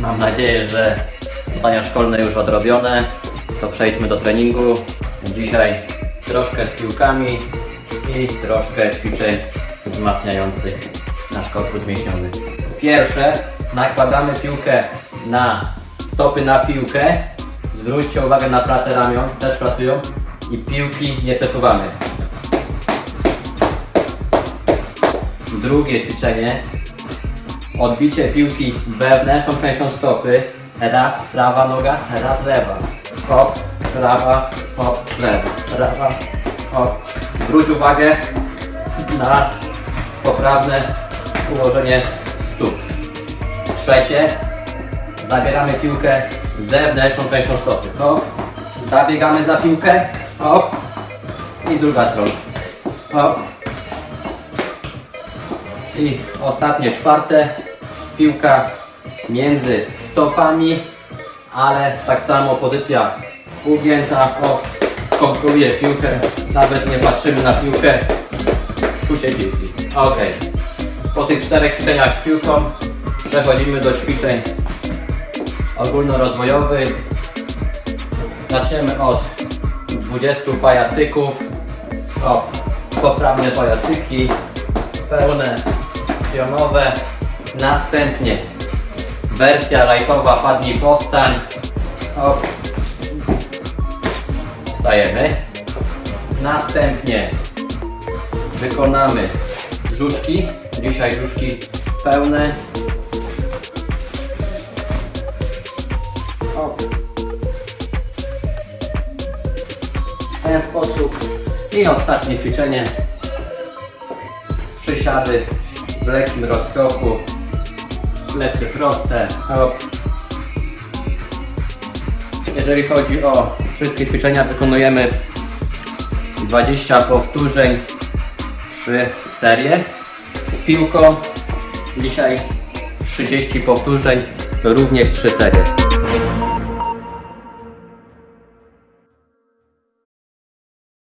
Mam nadzieję, że zadania szkolne już odrobione. To przejdźmy do treningu. Dzisiaj troszkę z piłkami i troszkę ćwiczeń wzmacniających nasz korpus mięśniowy. Pierwsze, nakładamy piłkę na stopy na piłkę. Zwróćcie uwagę na pracę ramion, też pracują. I piłki nie przesuwamy. Drugie ćwiczenie Odbicie piłki wewnętrzną częścią stopy. Raz prawa noga, raz lewa. Hop, prawa, hop, lewa. Prawa, hop. Zwróć uwagę na poprawne ułożenie stóp. Trzecie. Zabieramy piłkę zewnętrzną częścią stopy. Hop. Zabiegamy za piłkę. Hop. I druga strona. Hop. I ostatnie, czwarte, piłka między stopami, ale tak samo pozycja ugięta, o, kontroluje piłkę, nawet nie patrzymy na piłkę, czucie piłki. Ok, po tych czterech ćwiczeniach z piłką przechodzimy do ćwiczeń ogólnorozwojowych. Zaczniemy od 20 pajacyków, o, poprawne pajacyki, pełne, pionowe. Następnie wersja lajkowa padnij postań. Hop. Wstajemy. Następnie wykonamy brzuszki. Dzisiaj brzuszki pełne. W ten sposób. I ostatnie ćwiczenie przysiady w lekkim rozkroku, plecy proste. Hop. Jeżeli chodzi o wszystkie ćwiczenia, wykonujemy 20 powtórzeń, 3 serie z piłką. Dzisiaj 30 powtórzeń, również 3 serie.